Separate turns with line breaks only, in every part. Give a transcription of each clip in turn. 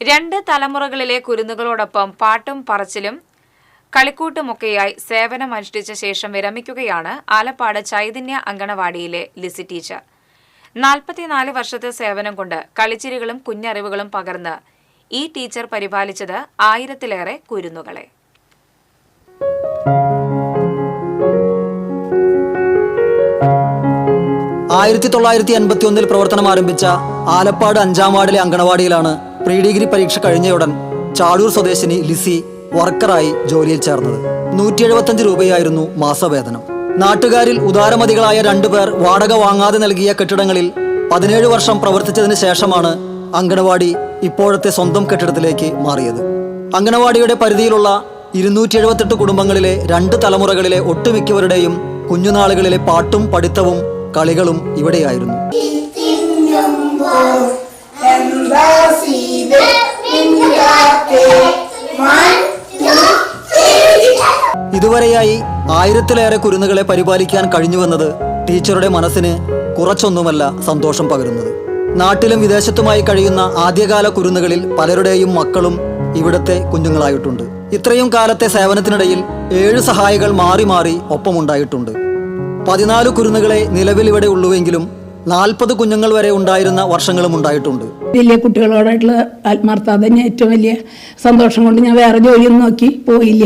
രണ്ട് തലമുറകളിലെ കുരുന്നുകളോടൊപ്പം പാട്ടും പറച്ചിലും കളിക്കൂട്ടുമൊക്കെയായി സേവനമനുഷ്ഠിച്ച ശേഷം വിരമിക്കുകയാണ് ആലപ്പാട് ചൈതന്യ അങ്കണവാടിയിലെ ലിസി ടീച്ചർ. നാൽപ്പത്തിനാല് വർഷത്തെ സേവനം കൊണ്ട് കളിച്ചിരികളും കുഞ്ഞറിവുകളും പകർന്ന് ഈ ടീച്ചർ പരിപാലിച്ചത് ആയിരത്തിലേറെ കുരുന്നുകളെ.
ആയിരത്തി തൊള്ളായിരത്തി എൺപത്തി ഒന്നിൽ പ്രവർത്തനം ആരംഭിച്ച ആലപ്പാട് അഞ്ചാം വാർഡിലെ അങ്കണവാടിയിലാണ് പ്രീ ഡിഗ്രി പരീക്ഷ കഴിഞ്ഞയുടൻ ചാടൂർ സ്വദേശിനി ലിസി വർക്കറായി ജോലിയിൽ ചേർന്നത്. നൂറ്റി എഴുപത്തഞ്ച് രൂപയായിരുന്നു മാസവേതനം. നാട്ടുകാരിൽ ഉദാരമതികളായ രണ്ടുപേർ വാടക വാങ്ങാതെ നൽകിയ കെട്ടിടങ്ങളിൽ പതിനേഴ് വർഷം പ്രവർത്തിച്ചതിന് ശേഷമാണ് അങ്കണവാടി ഇപ്പോഴത്തെ സ്വന്തം കെട്ടിടത്തിലേക്ക് മാറിയത്. അങ്കണവാടിയുടെ പരിധിയിലുള്ള ഇരുന്നൂറ്റി എഴുപത്തെട്ട് കുടുംബങ്ങളിലെ രണ്ട് തലമുറകളിലെ ഒട്ടുമിക്കവരുടെയും കുഞ്ഞുനാളുകളിലെ പാട്ടും പഠിത്തവും കളികളും ഇവിടെയായിരുന്നു. ഇതുവരെയായി ആയിരത്തിലേറെ കുരുന്നുകളെ പരിപാലിക്കാൻ കഴിഞ്ഞുവെന്നത് ടീച്ചറുടെ മനസ്സിന് കുറച്ചൊന്നുമല്ല സന്തോഷം പകരുന്നത്. നാട്ടിലും വിദേശത്തുമായി കഴിയുന്ന ആദ്യകാല കുരുന്നുകളിൽ പലരുടെയും മക്കളും ഇവിടുത്തെ കുഞ്ഞുങ്ങളായിട്ടുണ്ട്. ഇത്രയും കാലത്തെ സേവനത്തിനിടയിൽ ഏഴ് സഹായികൾ മാറി മാറി ഒപ്പമുണ്ടായിട്ടുണ്ട്. പതിനാല് കുരുന്നുകളെ നിലവിൽ ഇവിടെ ഉള്ളുവെങ്കിലും നാൽപ്പത് കുഞ്ഞുങ്ങൾ വരെ ഉണ്ടായിരുന്ന വർഷങ്ങളും ഉണ്ടായിട്ടുണ്ട്.
വലിയ കുട്ടികളോടായിട്ടുള്ള ആത്മാർത്ഥത തന്നെ ഏറ്റവും വലിയ സന്തോഷം കൊണ്ട് ഞാൻ വേറെ ജോലിയൊന്നും നോക്കി പോയില്ല.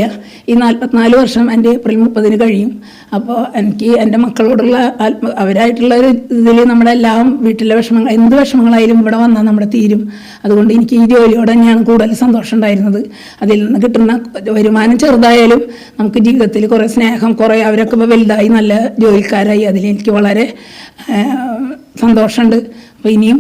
ഈ നാൽപ്പത്തിനാല് വർഷം എന്റെ ഏപ്രിൽ മുപ്പതിന് കഴിയും. അപ്പോൾ എനിക്ക് എന്റെ മക്കളോടുള്ള ആത്മ അവരായിട്ടുള്ള ഒരു ഇതിൽ നമ്മുടെ എല്ലാം വീട്ടിലെ വിഷമങ്ങൾ എന്ത് വിഷമങ്ങളായാലും ഇവിടെ വന്നാൽ നമ്മുടെ തീരും. അതുകൊണ്ട് എനിക്ക് ഈ ജോലിയോട് തന്നെയാണ് കൂടുതൽ സന്തോഷം ഉണ്ടായിരുന്നത്. അതിൽ നിന്ന് കിട്ടുന്ന വരുമാനം ചെറുതായാലും നമുക്ക് ജീവിതത്തിൽ കുറേ സ്നേഹം കുറേ അവരൊക്കെ ഇപ്പോൾ വലുതായി നല്ല ജോലിക്കാരായി. അതിൽ എനിക്ക് വളരെ സന്തോഷമുണ്ട്. അപ്പോൾ ഇനിയും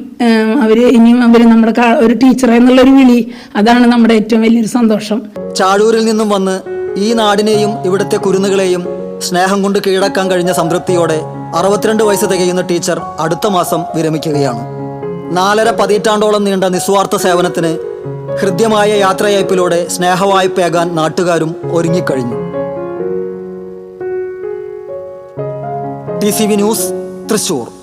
അവർ ഇനിയും അവർ നമ്മുടെ ഒരു ടീച്ചർ എന്നുള്ളൊരു വിളി. അതാണ് നമ്മുടെ ഏറ്റവും വലിയൊരു സന്തോഷം.
ചാഴൂരിൽ നിന്നും വന്ന് ഈ നാടിനെയും ഇവിടുത്തെ കുരുന്നുകളെയും സ്നേഹം കൊണ്ട് കീഴടക്കാൻ കഴിഞ്ഞ സംതൃപ്തിയോടെ അറുപത്തിരണ്ട് വയസ്സ് തികയുന്ന ടീച്ചർ അടുത്ത മാസം വിരമിക്കുകയാണ്. നാലര പതിറ്റാണ്ടോളം നീണ്ട നിസ്വാർത്ഥ സേവനത്തിന് ഹൃദ്യമായ യാത്രയയപ്പിലൂടെ സ്നേഹവായ്പേകാൻ നാട്ടുകാരും ഒരുങ്ങിക്കഴിഞ്ഞു. T C V news Thrissur.